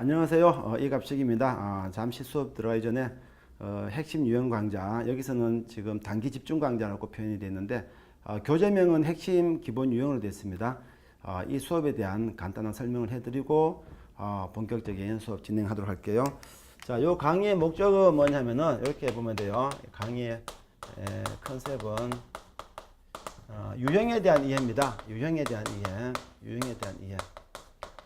안녕하세요. 어, 이갑식입니다. 아, 잠시 수업 들어가기 전에 어, 핵심 유형 강좌 여기서는 지금 단기 집중 강좌라고 표현이 됐는데 어, 교재명은 핵심 기본 유형으로 됐습니다. 어, 이 수업에 대한 간단한 설명을 해드리고 어, 본격적인 수업 진행하도록 할게요. 자, 이 강의의 목적은 뭐냐면은 이렇게 보면 돼요. 강의의 에, 컨셉은 어, 유형에 대한 이해입니다. 유형에 대한 이해, 유형에 대한 이해.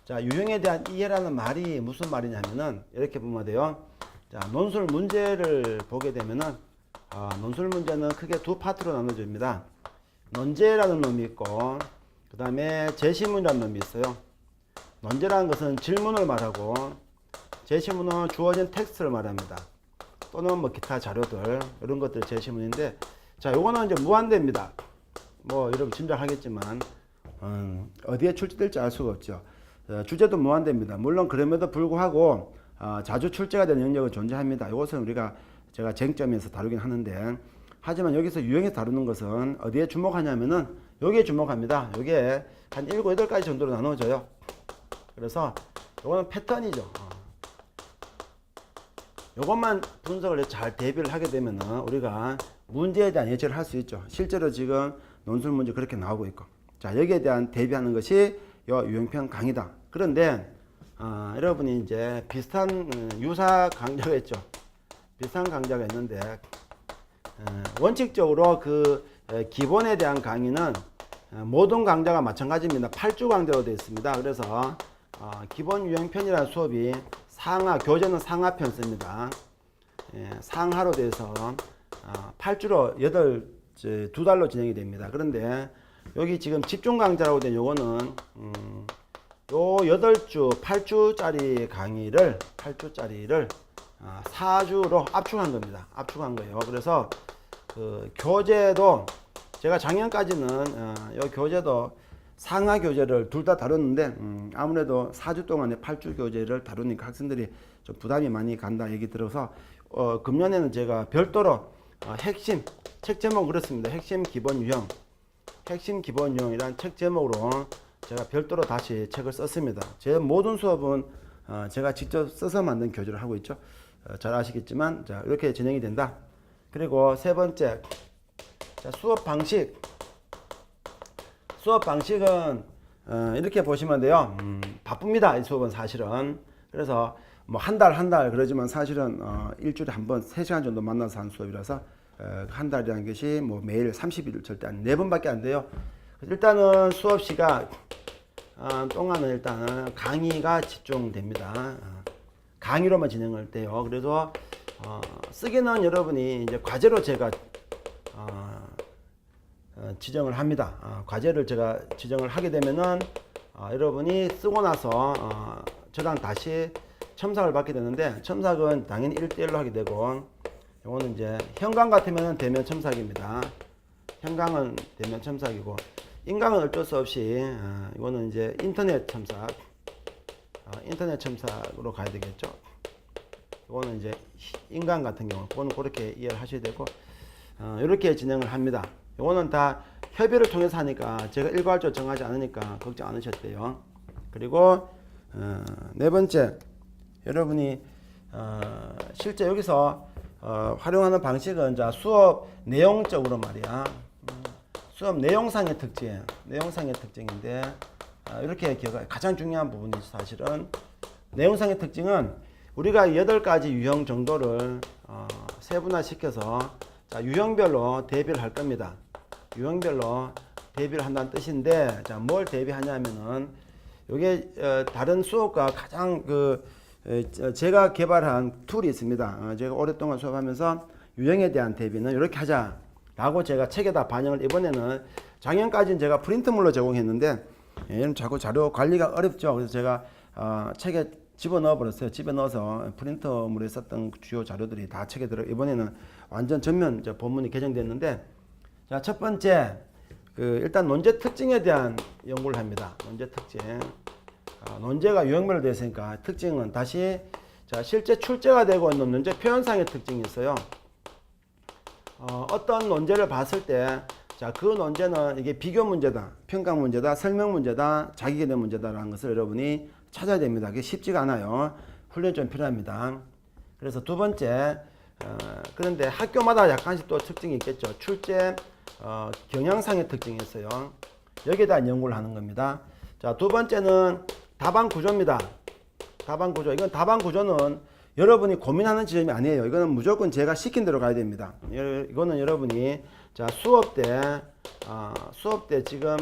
자, 유형에 대한 이해라는 말이 무슨 말이냐면은 이렇게 보면 돼요. 자, 논술 문제를 보게 되면은 아, 논술 문제는 크게 두 파트로 나눠집니다. 논제라는 놈이 있고 그 다음에 제시문이라는 놈이 있어요. 논제라는 것은 질문을 말하고 제시문은 주어진 텍스트를 말합니다. 또는 뭐 기타 자료들 이런 것들이 제시문인데 자, 요거는 이제 무한대입니다. 뭐 여러분 짐작하겠지만 음, 어디에 출제될지 알 수가 없죠. 어, 주제도 무한대입니다. 물론 그럼에도 불구하고 어, 자주 출제가 되는 영역은 존재합니다. 이것은 우리가 제가 쟁점에서 다루긴 하는데 하지만 여기서 유형에 다루는 것은 어디에 주목하냐면은 여기에 주목합니다. 여기에 한 7, 8가지 정도로 나눠져요. 그래서 이거는 패턴이죠. 어. 이것만 분석을 해서 잘 대비를 하게 되면은 우리가 문제에 대한 예측을 할 수 있죠. 실제로 지금 논술 문제 그렇게 나오고 있고. 자, 여기에 대한 대비하는 것이 요 유형편 강의다. 그런데 아, 여러분이 이제 비슷한 음, 유사 강좌가 있죠. 비슷한 강좌가 있는데 어, 원칙적으로 그 에, 기본에 대한 강의는 어, 모든 강좌가 마찬가지입니다. 8주 강좌로 되어 있습니다. 그래서 어, 기본 유형편이라는 수업이 상하 교재는 상하편 씁니다. 예, 상하로 돼서 어, 8주로 8, 이제 두 달로 진행이 됩니다. 그런데 여기 지금 집중 강좌라고 된 요거는 음, 요 8주, 8주짜리 강의를 8주짜리를 아, 4주로 압축한 겁니다. 압축한 거예요. 그래서 그 교재도 제가 작년까지는 어, 요 교재도 상하 교재를 둘 다 다뤘는데 음, 아무래도 4주 동안에 8주 교재를 다루니까 학생들이 좀 부담이 많이 간다 얘기 들어서 어, 금년에는 제가 별도로 어, 핵심 책 제목 그렇습니다. 핵심 기본 유형 핵심 기본 유형이란 책 제목으로 제가 별도로 다시 책을 썼습니다. 제 모든 수업은 어, 제가 직접 써서 만든 교재를 하고 있죠. 어, 잘 아시겠지만 자, 이렇게 진행이 된다. 그리고 세 번째 자, 수업 방식 수업 방식은 어, 이렇게 보시면 돼요. 음, 바쁩니다. 이 수업은 사실은. 그래서 뭐 한 달 한달 그러지만 사실은 어, 일주일에 한 번 세 시간 정도 만나서 하는 수업이라서 어, 한 달이라는 것이 뭐 매일 30일 절대 안, 네 번밖에 안 돼요. 일단은 수업 시간 어, 동안은 일단은 강의가 집중됩니다. 어, 강의로만 진행할 때요. 그래서 어, 쓰기는 여러분이 이제 과제로 제가 어, 어, 지정을 합니다. 어, 과제를 제가 지정을 하게 되면은 어, 여러분이 쓰고 나서 어, 저랑 다시 첨삭을 받게 되는데 첨삭은 당연히 1대1로 하게 되고 이거는 이제 현강 같으면 대면 첨삭입니다. 현강은 대면 첨삭이고 인강은 어쩔 수 없이 어, 이거는 이제 인터넷 첨삭 어, 인터넷 첨삭으로 가야 되겠죠. 이거는 이제 인강 같은 경우 그거는 그렇게 이해를 하셔야 되고 어, 이렇게 진행을 합니다. 이거는 다 협의를 통해서 하니까 제가 일괄적으로 정하지 않으니까 걱정 안 돼요. 그리고 어, 네 번째 여러분이 어, 실제 여기서 어, 활용하는 방식은 자 수업 내용적으로 말이야. 음, 수업 내용상의 특징, 내용상의 특징인데 아, 이렇게 기억 가장 중요한 부분이 사실은 내용상의 특징은 우리가 여덟 가지 유형 정도를 어, 세분화시켜서 자, 유형별로 대비를 할 겁니다. 유형별로 대비를 한다는 뜻인데 자, 뭘 대비하냐면은 이게 어, 다른 수업과 가장 그 제가 개발한 툴이 있습니다. 어, 제가 오랫동안 수업하면서 유형에 대한 대비는 이렇게 하자라고 제가 책에다 반영을 이번에는 작년까지는 제가 프린트물로 제공했는데 예, 얘는 자꾸 자료 관리가 어렵죠. 그래서 제가 어, 책에 집어 넣어 버렸어요. 집에 넣어서 프린터물에 썼던 주요 자료들이 다 책에 들어. 이번에는 완전 전면 본문이 개정됐는데 자 첫 번째 그 일단 논제 특징에 대한 연구를 합니다. 논제 특징. 아, 논제가 유형별로 되어 있으니까 특징은 다시 자 실제 출제가 되고 있는 논제 표현상의 특징이 있어요. 어, 어떤 논제를 봤을 때, 자, 그 논제는 이게 비교 문제다, 평가 문제다, 설명 문제다, 자기계대 문제다라는 것을 여러분이 찾아야 됩니다. 그게 쉽지가 않아요. 훈련이 좀 필요합니다. 그래서 두 번째, 어, 그런데 학교마다 약간씩 또 특징이 있겠죠. 출제 어, 경향상의 특징이 있어요. 여기에 대한 연구를 하는 겁니다. 자, 두 번째는 답안 구조입니다. 답안 구조. 이건 답안 구조는 여러분이 고민하는 지점이 아니에요. 이거는 무조건 제가 시킨 대로 가야 됩니다. 여- 이거는 여러분이 자 수업 때 어, 수업 때 지금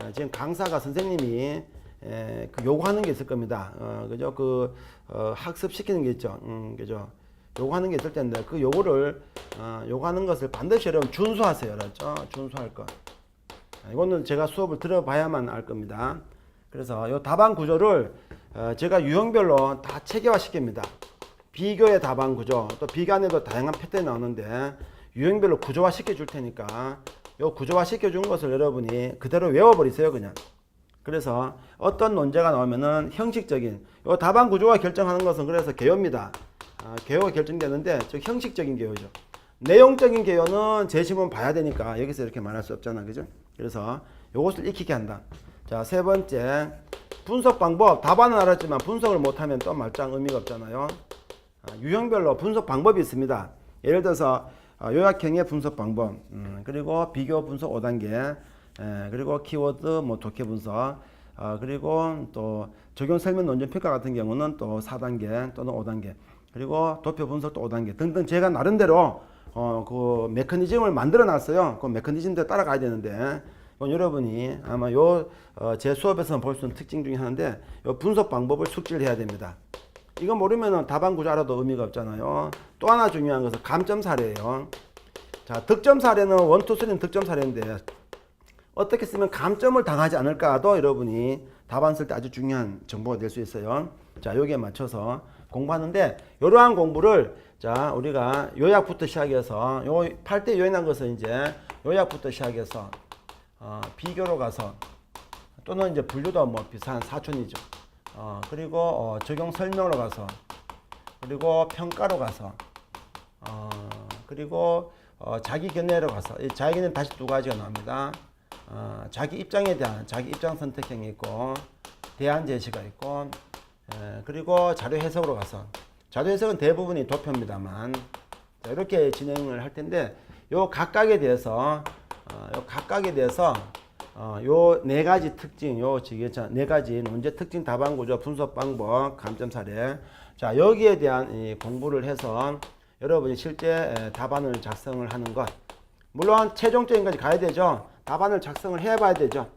어, 지금 강사가 선생님이 에, 그 요구하는 게 있을 겁니다. 어, 그죠? 그 어, 학습 시키는 게 있죠. 음, 그죠? 요구하는 게 있을 텐데 그 요구를 어, 요구하는 것을 반드시 여러분 준수하세요. 그렇죠? 준수할 것. 아, 이거는 제가 수업을 들어봐야만 알 겁니다. 그래서 이 답안 구조를 어, 제가 유형별로 다 체계화 시킵니다. 비교의 답안 구조, 또 비간에도 다양한 패턴이 나오는데 유형별로 구조화 시켜줄 테니까 이 구조화 시켜준 것을 여러분이 그대로 외워버리세요, 그냥. 그래서 어떤 논제가 나오면은 형식적인 이 답안 구조가 결정하는 것은 그래서 개요입니다. 아, 개요가 결정되는데 저 형식적인 개요죠. 내용적인 개요는 제시문 봐야 되니까 여기서 이렇게 말할 수 없잖아, 그죠? 그래서 이것을 익히게 한다. 자, 세 번째 분석 방법. 답안은 알았지만 분석을 못하면 또 말짱 의미가 없잖아요. 아, 유형별로 분석 방법이 있습니다. 예를 들어서 아, 요약형의 분석 방법, 음, 그리고 비교 분석 5단계, 에, 그리고 키워드 뭐 독해 분석, 아, 그리고 또 적용 설명 논점 평가 같은 경우는 또 4단계 또는 5단계, 그리고 도표 분석도 5단계 등등 제가 나름대로 어, 그 메커니즘을 만들어 놨어요. 그 메커니즘대로 따라가야 되는데 여러분이 아마 요제 수업에서 볼 수 있는 특징 중에 하나인데 요 분석 방법을 숙지를 해야 됩니다. 이거 모르면은 답안 구조 알아도 의미가 없잖아요. 또 하나 중요한 것은 감점 사례예요. 자, 득점 사례는 원투 쓰리는 득점 사례인데 어떻게 쓰면 감점을 당하지 않을까도 여러분이 답안 쓸 때 아주 중요한 정보가 될 수 있어요. 자, 여기에 맞춰서 공부하는데 이러한 공부를 자, 우리가 요약부터 시작해서 요 8대 요약한 것은 이제 요약부터 시작해서 어, 비교로 가서 또는 이제 분류도 뭐 비슷한 사촌이죠. 어, 그리고 어, 적용 설명으로 가서 그리고 평가로 가서 어, 그리고 어, 자기 견해로 가서 이 자기 견해 다시 두 가지가 나옵니다. 어, 자기 입장에 대한 자기 입장 선택형이 있고 대안 제시가 있고 에, 그리고 자료 해석으로 가서 자료 해석은 대부분이 도표입니다만 자, 이렇게 진행을 할 텐데 요 각각에 대해서 어, 요 각각에 대해서 어, 요네 가지 특징, 요 지금 네 가지 문제 특징 답안 구조 분석 방법 감점 사례. 자 여기에 대한 이 공부를 해서 여러분이 실제 에, 답안을 작성을 하는 것. 물론 최종적인까지 가야 되죠. 답안을 작성을 해봐야 되죠.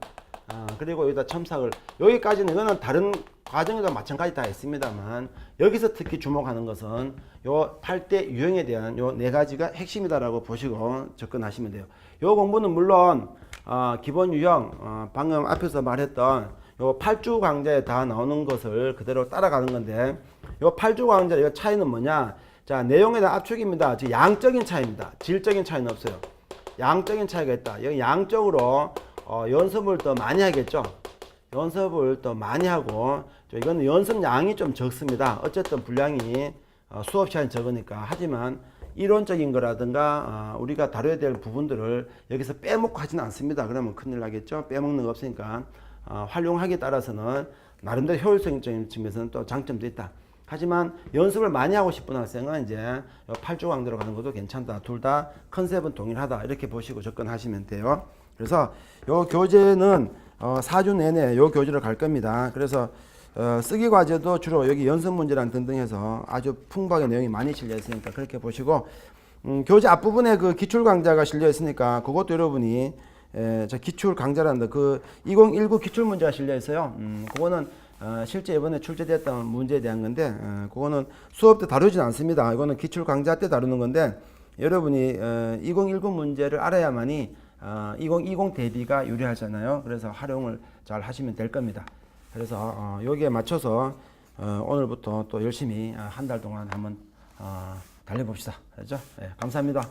아, 그리고 여기다 첨삭을 여기까지는 이거는 다른 과정에도 마찬가지 다 있습니다만 여기서 특히 주목하는 것은 요 8대 유형에 대한 요 네 가지가 핵심이다라고 보시고 접근하시면 돼요. 요 공부는 물론 어, 기본 유형 어, 방금 앞에서 말했던 요 8주 강좌에 다 나오는 것을 그대로 따라가는 건데 요 8주 강좌 이 차이는 뭐냐? 자 내용에 대한 압축입니다. 즉 양적인 차이입니다. 질적인 차이는 없어요. 양적인 차이가 있다. 여기 양적으로 어, 연습을 더 많이 하겠죠. 연습을 더 많이 하고 저 이거는 연습 양이 좀 적습니다. 어쨌든 분량이 어, 수업 시간이 적으니까 하지만 이론적인 거라든가 어, 우리가 다뤄야 될 부분들을 여기서 빼먹고 하지는 않습니다. 그러면 큰일 나겠죠. 빼먹는 거 없으니까 어, 활용하기에 따라서는 나름대로 효율성적인 측면에서는 또 장점도 있다. 하지만 연습을 많이 하고 싶은 학생은 이제 8주 강대로 가는 것도 괜찮다. 둘 다 컨셉은 동일하다. 이렇게 보시고 접근하시면 돼요. 그래서 요 교재는 어, 4주 내내 요 교재를 갈 겁니다. 그래서 어, 쓰기 과제도 주로 여기 연습 문제랑 등등 해서 아주 풍부하게 내용이 많이 실려 있으니까 그렇게 보시고 음, 교재 앞부분에 그 기출 강좌가 실려 있으니까 그것도 여러분이 에, 저 기출 강좌란다. 그2019 기출 문제가 실려 있어요. 음, 그거는 어, 실제 이번에 출제됐던 문제에 대한 건데 어, 그거는 수업 때 다루진 않습니다. 이거는 기출 강좌 때 다루는 건데 여러분이 어, 2019 문제를 알아야만이 어, 2020 대비가 유리하잖아요. 그래서 활용을 잘 하시면 될 겁니다. 그래서 어, 여기에 맞춰서 어, 오늘부터 또 열심히 한 달 동안 한번 어, 달려봅시다. 그렇죠? 예, 감사합니다.